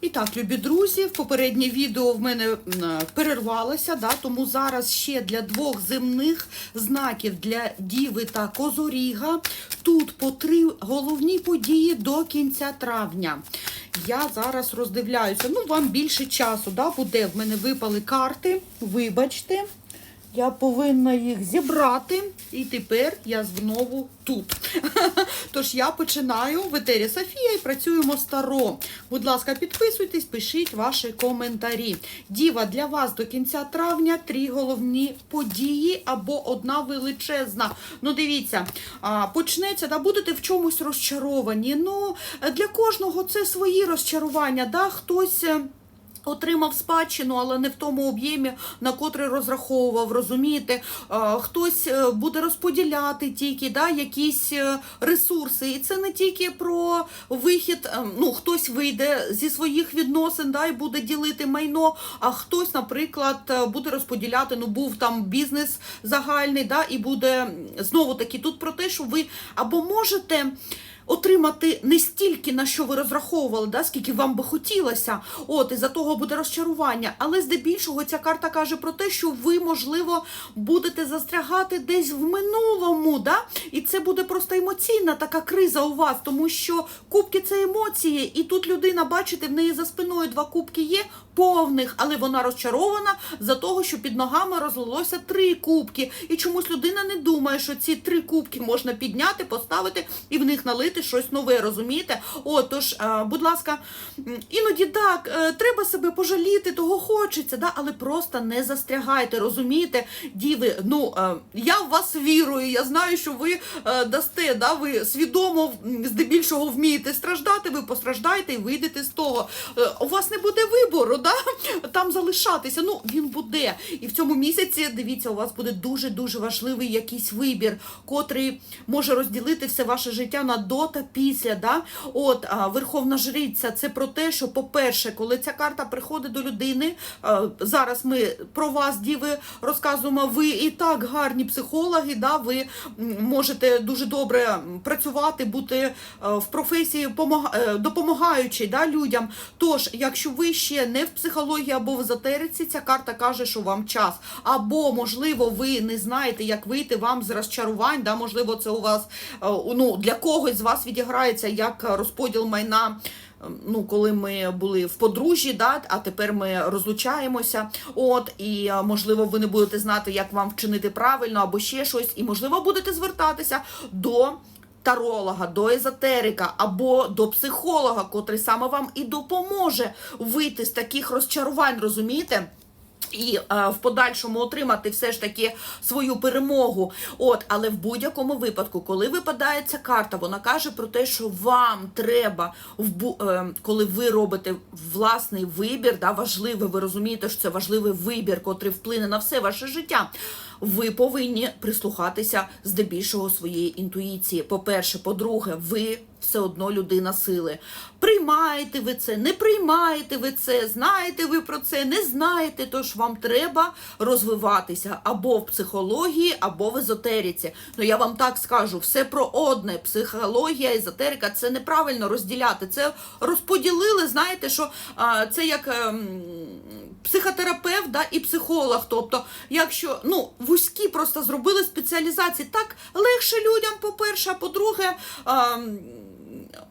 І так, любі друзі, попереднє відео в мене перервалося, да, тому зараз ще для двох земних знаків для Діви та Козоріга. Тут по три головні події до кінця травня. Я зараз роздивляюся. Ну, вам більше часу да, буде. В мене випали карти. Вибачте. Я повинна їх зібрати, і тепер я знову тут. Тож я починаю в етері Софія і працюємо старо. Будь ласка, підписуйтесь, пишіть ваші коментарі. Діва для вас до кінця травня три головні події або одна величезна. Ну, дивіться, почнеться, да, будете в чомусь розчаровані. Ну, для кожного це свої розчарування. Да? Хтось. Отримав спадщину, але не в тому об'ємі, на котрий розраховував, розумієте? Хтось е, буде розподіляти тільки да, якісь е, ресурси. І це не тільки про вихід, е, ну, хтось вийде зі своїх відносин да, і буде ділити майно, а хтось, наприклад, е, буде розподіляти, ну, був там бізнес загальний, да, і буде знову таки тут про те, що ви або можете отримати не стільки, на що ви розраховували, да, скільки вам би хотілося. От, і за того буде розчарування. Але здебільшого ця карта каже про те, що ви, можливо, будете застрягати десь в минулому. Да? І це буде просто емоційна така криза у вас, тому що кубки це емоції, і тут людина, бачите, в неї за спиною два кубки є повних, але вона розчарована за того, що під ногами розлилося три кубки. І чомусь людина не думає, що ці три кубки можна підняти, поставити і в них налити щось нове, розумієте? О, тож, е, будь ласка, іноді так, е, треба себе пожаліти, того хочеться, да? але просто не застрягайте, розумієте? Діви, ну е, я в вас вірую, я знаю, що ви дасте, да? ви свідомо здебільшого вмієте страждати, ви постраждаєте і вийдете з того. У вас не буде вибору, да? там залишатися. Ну, він буде. І в цьому місяці, дивіться, у вас буде дуже-дуже важливий якийсь вибір, котрий може розділити все ваше життя на до та після. Да? От Верховна Жриця, це про те, що, по-перше, коли ця карта приходить до людини, зараз ми про вас, діви, розказуємо, ви і так гарні психологи, да? ви можете дуже добре працювати, бути е, в професії е, допомагаючи да, людям. Тож, якщо ви ще не в психології або в езотериці, ця карта каже, що вам час. Або, можливо, ви не знаєте, як вийти вам з розчарувань, да, можливо, це у вас е, ну, для когось з вас відіграється як розподіл майна. е, Ну, коли ми були в подружжі, да, а тепер ми розлучаємося. От, і е, можливо, ви не будете знати, як вам вчинити правильно або ще щось, і можливо будете звертатися до таролога, до езотерика або до психолога, котрий саме вам і допоможе вийти з таких розчарувань, розумієте? І е, в подальшому отримати все ж таки свою перемогу. От, але в будь-якому випадку, коли випадає ця карта, вона каже про те, що вам треба, в е, коли ви робите власний вибір, да, важливий, ви розумієте, що це важливий вибір, котрий вплине на все ваше життя. Ви повинні прислухатися здебільшого своєї інтуїції. По-перше, по-друге, ви все одно людина сили. Приймаєте ви це, не приймаєте ви це, знаєте ви про це, не знаєте, тож вам треба розвиватися або в психології, або в езотериці. Ну я вам так скажу, все про одне. Психологія, езотерика це неправильно розділяти. Це розподілили, знаєте, що а, це як. ем, Психотерапевт да, і психолог. Тобто, якщо ну, вузькі просто зробили спеціалізації, так легше людям, по-перше, а по-друге, ем,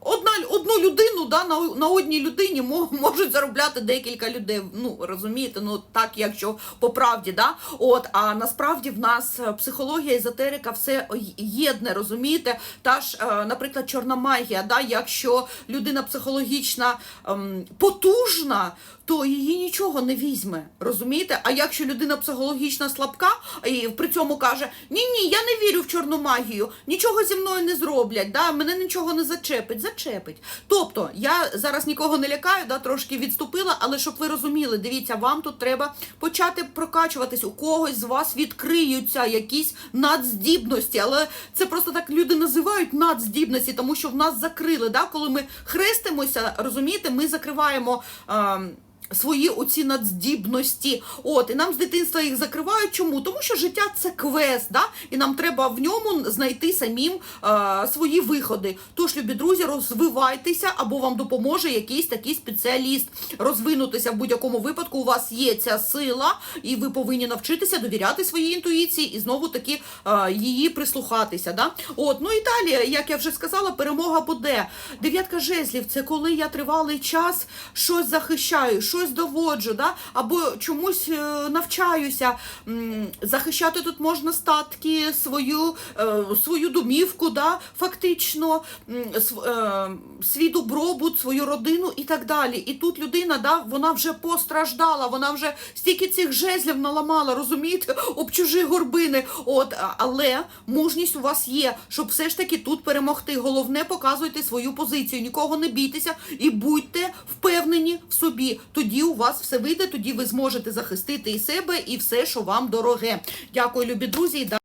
одна, одну людину да, на, на одній людині мо- можуть заробляти декілька людей. Ну, розумієте, ну так, якщо по правді, да? От, а насправді в нас е, психологія, езотерика, все єдне, розумієте? Та ж, е, наприклад, чорна магія, да? якщо людина психологічна ем, потужна, то її нічого не візьме. Розумієте? А якщо людина психологічно слабка і при цьому каже: Ні, ні, я не вірю в чорну магію, нічого зі мною не зроблять, да, мене нічого не зачепить, зачепить. Тобто, я зараз нікого не лякаю, да, трошки відступила, але щоб ви розуміли, дивіться, вам тут треба почати прокачуватись. У когось з вас відкриються якісь надздібності, але це просто так люди називають надздібності, тому що в нас закрили. Да, коли ми хрестимося, розумієте, ми закриваємо. ем, свої оці надздібності. От, і нам з дитинства їх закривають. Чому? Тому що життя це квест, да? і нам треба в ньому знайти самим е, свої виходи. Тож, любі друзі, розвивайтеся або вам допоможе якийсь такий спеціаліст розвинутися в будь-якому випадку. У вас є ця сила, і ви повинні навчитися довіряти своїй інтуїції і знову таки е, її прислухатися. Да? От, ну і далі, як я вже сказала, перемога буде. Дев'ятка жезлів це коли я тривалий час щось захищаю, щось доводжу, да? або чомусь е, навчаюся. Захищати тут можна статки, свою, е, свою домівку, да? фактично, е, свій добробут, свою родину і так далі. І тут людина, да, вона вже постраждала, вона вже стільки цих жезлів наламала, розумієте, об чужі горбини. От, але мужність у вас є, щоб все ж таки тут перемогти. Головне, показуйте свою позицію, нікого не бійтеся і будьте впевнені в собі. Тоді у вас все вийде, тоді ви зможете захистити і себе, і все, що вам дороге. Дякую, любі друзі.